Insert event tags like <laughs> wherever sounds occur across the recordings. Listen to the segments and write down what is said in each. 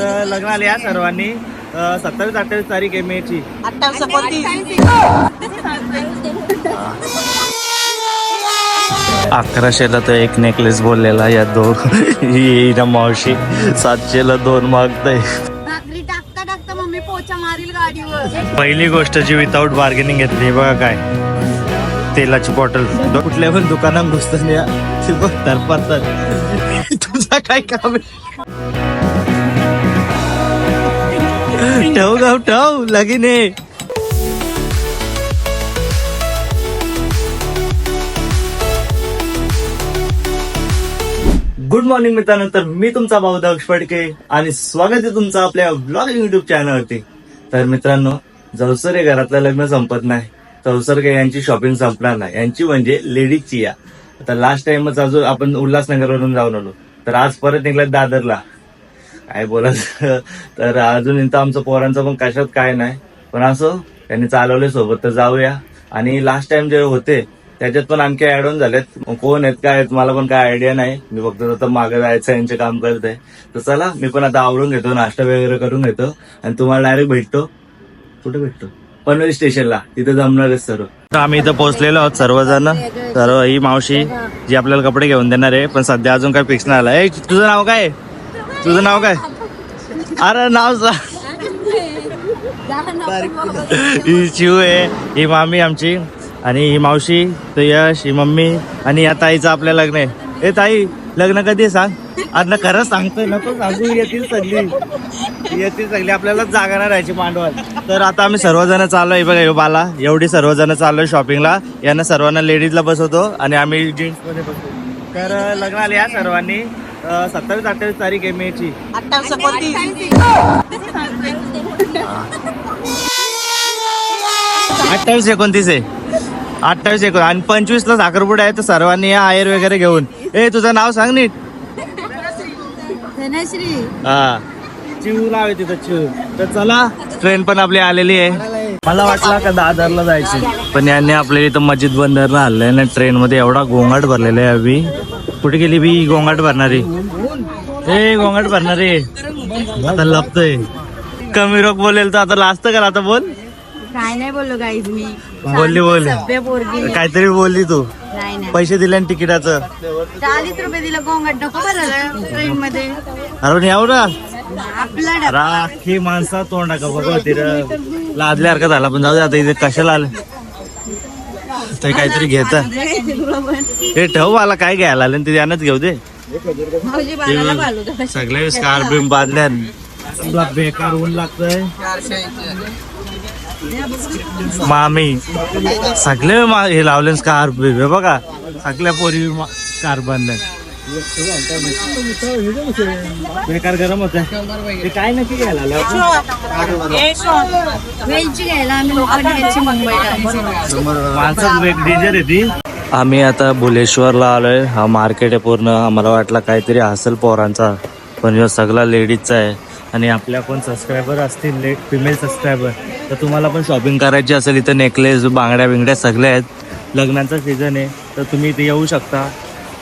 तर लग्न आले या सर्वांनी सत्तावीस अठ्ठावीस तारीख आहे मेची. अठ्ठावीस एकोणतीस अकराशेला तर एक नेकलेस बोललेला या दोन ही ना मावशी. सातशेला दोन मागताय. भाकरी टाकता टाकता मम्मी पोचा मारील गाडीवर. पहिली गोष्ट जी विदाऊट बार्गेनिंग घेतली बघा काय. तेलाची बॉटल कुठल्या पण दुकानात घुसताना ते बघ तरपातात तुझा काय काम आहे? ठेव गाव ठेव लगीन. आहे गुड मॉर्निंग मित्रांनो. तर मी तुमचा भाऊ दक्ष फडके आणि स्वागत आहे तुमचं आपल्या ब्लॉगिंग युट्यूब चॅनलवरती तर मित्रांनो जवसरे घरातलं लग्न संपत नाही. चौसरगे यांची शॉपिंग संपणार नाही. यांची म्हणजे लेडीजची या. आता लास्ट टाइमच अजून आपण उल्हासनगरवरून जाऊन आलो. तर आज परत निघलं दादरला. काय बोलत तर अजून इथं आमचं पोरांचं पण कशात काय नाही. पण असं त्यांनी चालवले सोबत तर जाऊया. आणि लास्ट टाइम जे होते त्याच्यात पण आणखी ऍड ऑन झालेत. कोण आहेत काय आहेत मला पण काय आयडिया नाही. मी फक्त आता मागे जायचं यांचे काम करत आहे. तर चला मी पण आता आवडून घेतो नाश्ता वगैरे करून घेतो. आणि तुम्हाला डायरेक्ट भेटतो. कुठे भेटतो? पनवेल स्टेशनला. तिथे जमणार आहे सर्व. तर आम्ही इथं पोहोचलेलो आहोत सर्वजण. सर्व ही मावशी जी आपल्याला कपडे घेऊन देणार आहे पण सध्या अजून काय फिक्स नाही आलं. तुझं नाव काय? आहे? तुझं नाव काय? अरे नाव ही शिव आहे ही मामी आमची आणि ही मावशी तर यश ही मम्मी आणि या ताईचं आपलं लग्न आहे. ए ताई लग्न कधी सांग? आता ना खरंच सांगतोय नको सांगू येतील सगळी. येतील सगळी आपल्याला जागा नाही राहायची मांडवात तर आता आम्ही सर्वजण चाललोय बघा बाला एवढी सर्वजण चाललोय शॉपिंगला यांना सर्वांना लेडीजला बसवतो आणि आम्ही जेंट्समध्ये बसतो तर लग्न आले या सर्वांनी. सत्तावीस अठ्ठावीस तारीख आहे मेची. अठ्ठावीस एकोणतीस अठ्ठावीस एकोणतीस आहे. अठ्ठावीस एकोण आणि पंचवीस ला साखरपुडा आहे तर सर्वांनी या आयर वगैरे घेऊन. ए तुझं नाव सांग नीट. धनश्री. हा. चिव आहे तिथं चिव तर चला ट्रेन पण आपली आलेली आहे. मला वाटलं का दादरला जायची पण यांनी आपल्या इथं मस्जिद बंदरला हल्लंय ना ट्रेन मध्ये एवढा गोंगाट भरलेला आहे अभि. कुठे गेली बी गोंगाट भरणारी? ए गोंगाट भरणारी. आता लपतोय. कमी रोग बोलेल तर आता लाजत का आता बोल. काय नाही बोललो गाईज मी. बोलली बोल. काहीतरी बोलली तू. पैसे दिले ना तिकिटाचं. चाळीस रुपये दिलं गोंगट. नको ट्रेन मध्ये. अरे एवढा. राखी माणसा तोंडा का बघ तिथं लादल्यासारखं झाला. पण जाऊ दे आता इथे कशाला आलं? ते काहीतरी घेत. हे ठेव मला काय घ्यायला आलं ते त्यानंच घेऊ दे. सगळे स्कार बिम बांधल्या. तुला बेकार ऊन लागतंय. मामी सगळे मा- हे लावले स्कार हे बघा सगळ्या पोरी कार बांधल्या. बेकार गरम होत ते काय नक्की घ्यायला आम्ही माणसाच डेंजर आहे ती आम्ही आता भुलेश्वरला आलोय. हा मार्केट आहे पूर्ण. आम्हाला वाटला काहीतरी असेल पोरांचा. पण ह्यो सगळा लेडीजचा आहे. आणि आपल्या पण सबस्क्रायबर असतील लेट फिमेल सबस्क्रायबर तर तुम्हाला पण शॉपिंग करायची असेल इथं नेकलेस बांगड्या बिंगड्या सगळ्या आहेत. लग्नाचा सीझन आहे. तर तुम्ही इथे येऊ शकता.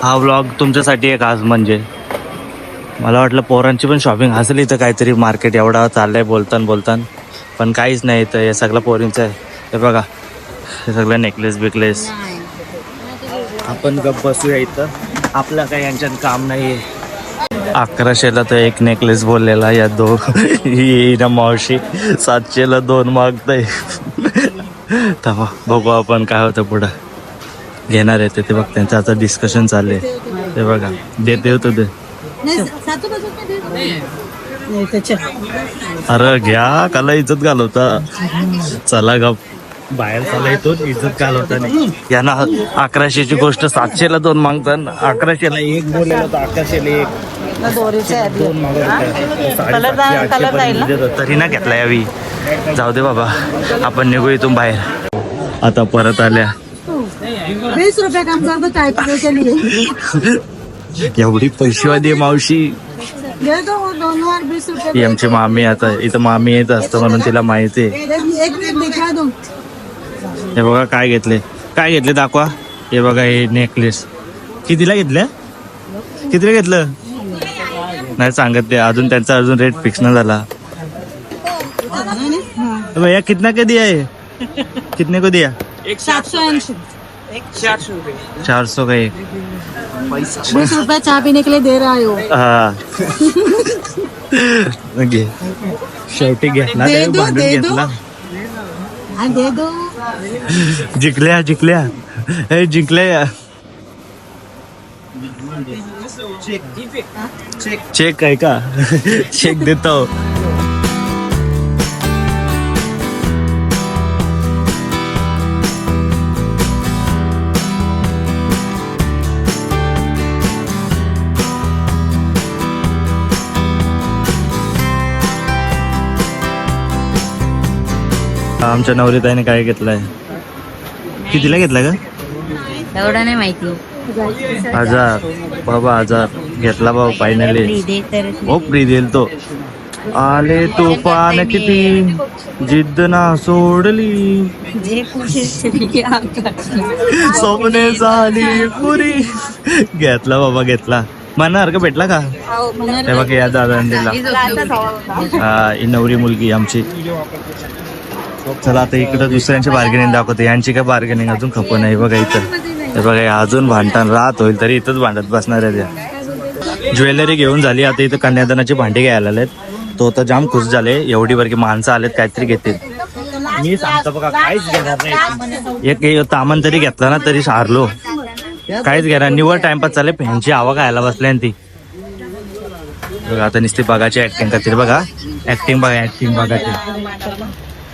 हा व्लॉग तुमच्यासाठी एक आज म्हणजे. मला वाटलं पोरांची पण शॉपिंग असेल इथं काहीतरी मार्केट एवढा चाललंय बोलताना बोलताना. पण काहीच नाही इथं हे सगळं पोरींचं आहे. हे बघा हे सगळं नेकलेस बिकलेस. आपण गप बसूया इथं. आपलं काही यांच्यात काम नाही आहे अकराशेला तर एक नेकलेस बोललेला या दो <laughs> ही ना मावशी. सातशेला दोन मागताय. तेव्हा बघू आपण काय होतं पुढं. घेणार आहे ते ते बघ त्यांचं आता डिस्कशन चाललंय. ते बघा देते. होतं ते अरे घ्या काला इज्जत घालवता. चला गप. बाहेर चला येतो इज्जत घालवता नाही यांना अकराशेची गोष्ट सातशेला दोन मागतात अकराशेला एक बोललेलं तर अकराशेला एक. तरी ना घेतला यावी जाऊ दे बाबा. आपण निघू इथून बाहेर. आता परत आल्या. वीस रुपये काम करतो चाय पिने के लिए एवढी पैसेवादी आहे मावशी. दे दो वो दोनों और बीस रुपये ही आमची मामी आता इथं मामी येत असतं म्हणून तिला माहिती आहे. एक एक मिनट दिखा दो हे बघा काय घेतले. काय घेतले दाखवा. हे बघा हे नेकलेस कितीला घेतलं? कितीला घेतलं? नाही सांगत ते अजून त्यांचा अजून रेट फिक्स नाही झाला. भैया कितना के दिया है? कितने को दिया? सातशे ऐंशी. चार सौ का एक। बीस रुपये चहा पीने के लिए दे रहा है वो। हा। शेवटी घेतला दे दो, भांडून दे दो. घेतला दे दो। जिंकल्या जिंकल्या। हे जिंकल्या। चेक आहे का? चेक देतो आमच्या नवरीताईने काय घेतलंय? कितीला घेतला का एवढं नाही माहिती. हजार. बाबा हजार. घेतला बाबा फायनली हो फ्री देईल तो. आले तुफान किती? जिद्द ना सोडली. स्वप्ने झाली पुरी. घेतला बाबा घेतला. मनासारखं भेटला का? हे बघ या दादाने दिला. हा ही नवरी मुलगी आमची. चला आता इकडं दुसऱ्यांची बार्गेनिंग दाखवते. यांची काय बार्गेनिंग अजून खप नाही बघा इथं. हे बघा अजून भांडण राहत होईल तरी इथंच भांडत बसणार आहे त्या ज्वेलरी घेऊन झाली. आता इथं कन्यादानाची भांडी घ्यायला आलेत. तो तर जाम खुश झाले. एवढी वरकी माणसं आलेत काहीतरी घेतील. मी सांगतो बघा काहीच घेणार नाही. एक तामन तरी घेतला ना तरी हारलो. काहीच घेणार. निवड टाइमपास चालले ह्यांची आवा खायला बसल्या ती. बघा आता नुसती बघाची ऍक्टिंग करतील बघा. ऍक्टिंग बघा ऍक्टिंग बघाची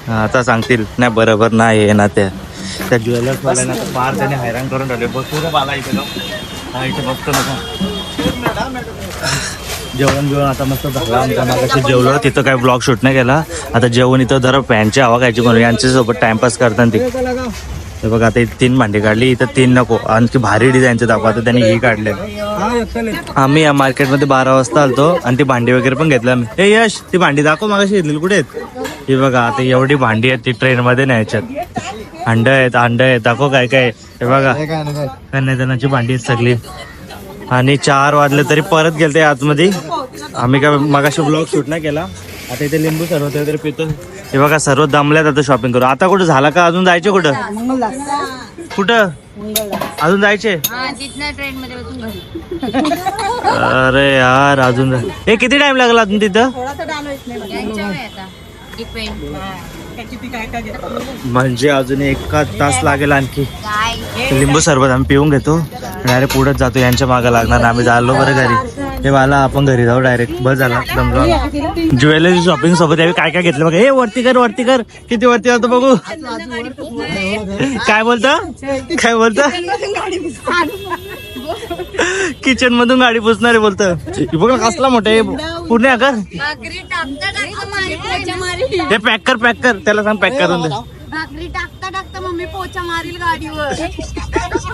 आता सांगतील नाही बरोबर नाही हे ना त्या त्या ज्वेलर्सवाल्यांना तर फार त्याने हैराण करून राहिले. बसू रे इथे हा इथे बसतो नका जेवण जेवण आता मस्त झालं. आमच्या मागाशी तिथं काय ब्लॉग शूट नाही केला. आता जेवण इथं जरा फॅनची हवा घ्यायची म्हणून यांच्यासोबत टाइमपास करतात ती. हे बघा आता तीन भांडी काढली. इथं तीन नको. आणखी भारी डिझाईनचे दाखवा. आता त्यांनी ही काढले. आम्ही या मार्केटमध्ये बारा वाजता आलतो. आणि ती भांडी वगैरे पण घेतली आम्ही. ए यश ती भांडी दाखव मागाशी. घेतलेली कुठे आहेत? ही बघा आता एवढी भांडी आहेत ती ट्रेन मध्ये न्यायच्यात. अंड आहेत अंड आहेत. दाखव काय काय आहे. हे बघा. कन्यादानाची भांडी आहेत सगळी. आणि चार वाजले तरी परत गेलते आतमध्ये. आम्ही काय मगाशी ब्लॉग शूट नाही केला. आता इथे लिंबू सरबत वगैरे पितो. हे बघा सर्व दमल्यात आता शॉपिंग करू. आता कुठं झाला का? अजून जायचे कुठं? कुठं? अजून जायचे? अरे यार अजून हे किती टाइम लागला अजून तिथं? म्हणजे अजून एका तास लागेल आणखी. लिंबू सरबत आम्ही पिऊन घेतो. डायरेक्ट पुढेच जातो यांच्या मागे लागणार नाही. आम्ही झालो बरं घरी. हे मला आपण घरी जाऊ डायरेक्ट बस झाला. दमलो ज्वेलरी शॉपिंग सोबत यावेळी काय काय घेतलं बघा. हे वरती कर वरती कर. किती वरती जातो बघू. काय बोलता? <laughs> काय बोलता? किचन मधून गाडी पुसणार आहे बोलतं. हे बघ ना कसला मोठा पूर्ण कर हे. पॅक कर पॅक कर. त्याला सांग पॅक करून दे. भाकरी टाकता टाकता मम्मी पोचा मारील गाडीवर.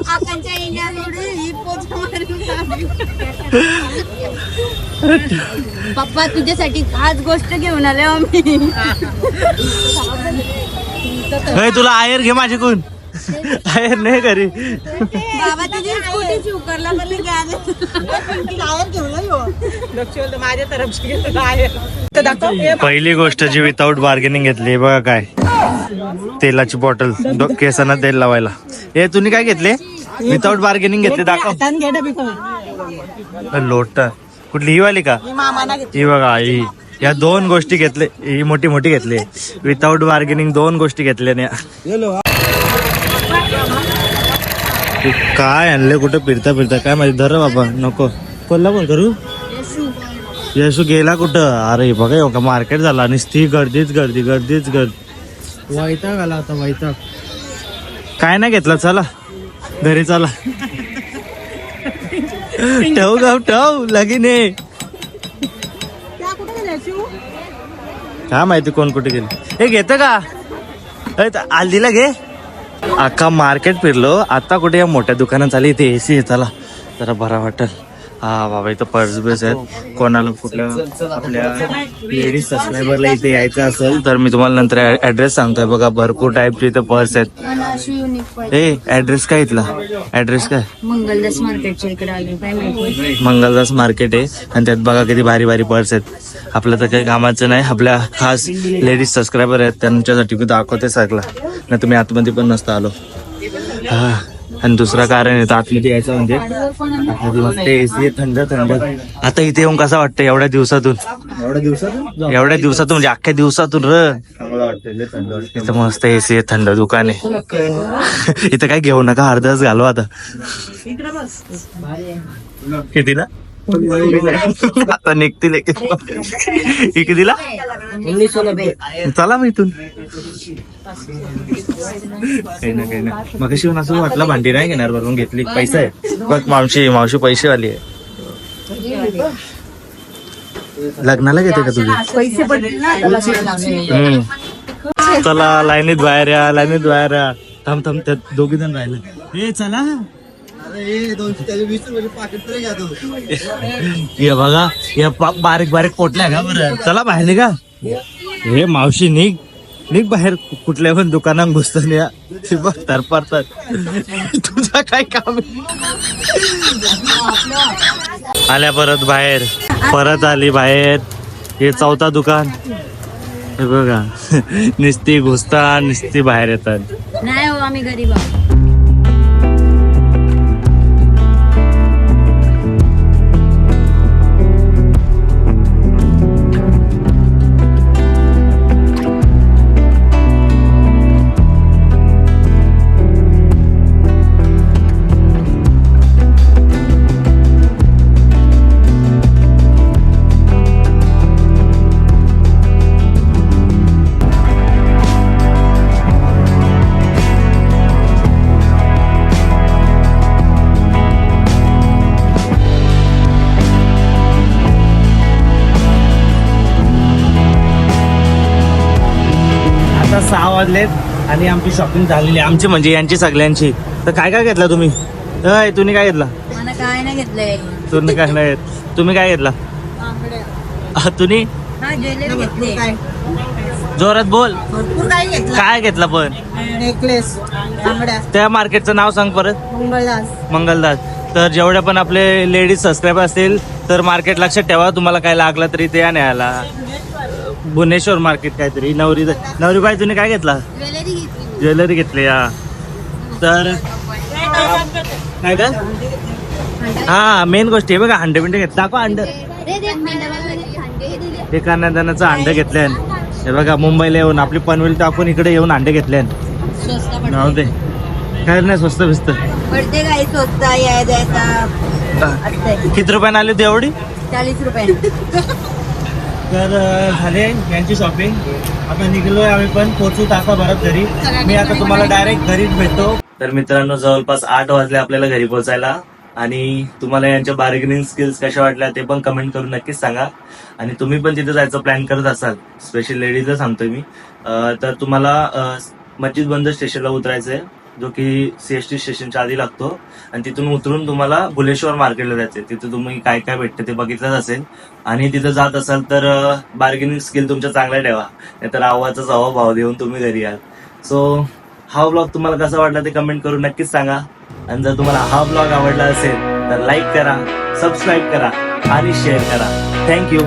आकांच्या येण्यामुळे ही पोचा मारील गाडीवर. पप्पा तुझ्यासाठी खास गोष्ट घेऊन आले हो आम्ही. हे तुला आयर घे माझ्याकडून. नाही घरी. बाबा स्कूटी माझ्या पहिली गोष्ट जी विदाऊट बार्गेनिंग घेतली बघा काय. तेलाची बॉटल डो- केसांना तेल लावायला. हे तुम्ही काय घेतले? विदाऊट बार्गेनिंग घेतले दाखव. लोट. कुठली ही वाली का? मी मामाना घेतली. ही बघा ही. या दोन गोष्टी घेतले ही मोठी मोठी घेतली. विदाऊट बार्गेनिंग दोन गोष्टी घेतल्या काय आणले कुठं फिरता फिरता? काय माहिती? धर बाबा नको. कोणला फोन करू येशू गेला कुठं? अरे बघा एवढा मार्केट झाला. आणि ती गर्दीच गर्दी गर्दीच गर्दी. वैताग आला आता वैताग. काय नाही घेतलं चला. घरी चला. ठेव गाव ठेव लगीन शिव काय माहिती कोण कुठे गेले. हे घेतं का? त- आल्दीला घे. अख्खा मार्केट फिरलो आता कुठे या मोठ्या दुकानात आली इथे एसी आहे चला जरा बरा वाटेल हा बाबा इथं पर्स बेस आहेत. कोणाला कुठल्या आपल्या लेडीज सबस्क्रायबरला इथे यायचं असेल तर मी तुम्हाला नंतर ऍड्रेस सांगतोय. बघा भरपूर टाईपचे इथं पर्स आहेत. ए ऍड्रेस काय इथला? ऍड्रेस काय? मंगलदास मार्केटच्या इकडे मंगलदास मार्केट आहे. आणि त्यात बघा किती भारी भारी पर्स आहेत. आपलं तर काही कामाचं नाही. आपल्या खास लेडीज सबस्क्रायबर आहेत. त्यांच्यासाठी मी दाखवते सगळं नाही तुम्ही आतमध्ये पण नसता आलो. हा. आणि दुसरं कारण तर आतमध्ये यायचं म्हणजे आतमध्ये मस्त एसी थंड थंड. आता इथे येऊन कसं वाटतं एवढ्या दिवसातून? एवढ्या दिवसात एवढ्या दिवसातून म्हणजे अख्ख्या दिवसातून र. इथं मस्त एसी आहे थंड दुकान आहे. <laughs> इथं काय घेऊ नका अर्धाच घालू आता. कितीला? आता निघतील एक हे कितीला चला मग इथून. काही ना काही ना. मग शिवून असं वाटलं भांडी नाही घेणार बरोबर घेतली. पैसा आहे. बघ मावशी मावशी पैसे वाली आहे. लग्नाला घेते का तुझी. चला लाईनीत बाहेर या लाईनीत बाहेर या. थांब थांब त्यात दोघी जण राहिले. हे चला. हे <laughs> बघा या बारीक बारीक पोटल्या का बरं. चला बाहेर निघा. हे मावशी निघ. निघ बाहेर. कुठल्या पण दुकानात घुसतो या. हे बघ तुझा काय काम आहे? <laughs> आल्या परत बाहेर. परत आली बाहेर. हे चौथा दुकान. हे बघा. <laughs> निस्ती घुसतात निस्ती बाहेर येतात. नाही हो आम्ही गरीब आणि आमची शॉपिंग झालेली आहे. आमची म्हणजे यांची सगळ्यांची. तर काय काय घेतला तुम्ही? अय तुम्ही काय घेतला? मला काय नाही घेतलंय. तुम्ही काय नाही घेत. तुम्ही काय घेतला? तुम्ही? हा ज्वेलरी घेतली. जोरात बोल. भरपूर काही घेतलं? काय घेतला पण? नेकलेस. बांगड्या त्या मार्केटचं नाव सांग परत. मंगळदास. मंगलदास. तर जेवढे पण आपले लेडीज सबस्क्राईबर असतील तर मार्केट लक्षात ठेवा. तुम्हाला काय लागलं तरी ते या न्यायला. भुवनेश्वर मार्केट काहीतरी नवरी नवरीबाई तुम्ही काय घेतला? ज्वेलरी घेतली ज्वेलरी घेतली या तर काय काय हा मेन गोष्टी आहे बघा अंडे बिंडे घेतला दाखवा अंड दे दे हे कान्यादानाचं अंडे घेतले. हे बघा मुंबईला येऊन आपली पनवेल टाकून इकडे येऊन अंडे घेतले. स्वस्त नाव ते काय नाही स्वस्त बिस्त पडते काही स्वस्त या द्यायचा किती रुपयाने आली होती एवढी चाळीस रुपये <laughs> तर झाले यांची शॉपिंग आता निघलोय आम्ही पण पोहोचू तासाभरात घरी. मी आता तुम्हाला डायरेक्ट घरीच भेटतो. तर मित्रांनो जवळपास आठ वाजले आपल्याला घरी पोहोचायला आणि तुम्हाला यांच्या बार्गेनिंग स्किल्स कशा वाटल्या ते पण कमेंट करून नक्कीच सांगा. आणि तुम्ही पण तिथे जायचं प्लॅन करत असाल. स्पेशल लेडीजला सांगतोय मी. तर तुम्हाला मस्जिद बंद स्टेशनला उतरायचंय. जो की सीएसटी स्टेशनच्या आधी लागतो. आणि तिथून उतरून तुम्हाला भुलेश्वर मार्केटला जायचंय. तिथे तुम्ही काय काय भेटतं ते बघितलंच असेल. आणि तिथं जात असाल तर बार्गेनिंग स्किल तुमच्या चांगल्या ठेवा. नाहीतर आवाचाच हवा भाव देऊन तुम्ही घरी याल सो हा ब्लॉग तुम्हाला कसा वाटला ते कमेंट करून नक्कीच सांगा. आणि जर तुम्हाला हा ब्लॉग आवडला असेल तर लाईक करा सबस्क्राईब करा आणि शेअर करा. थँक्यू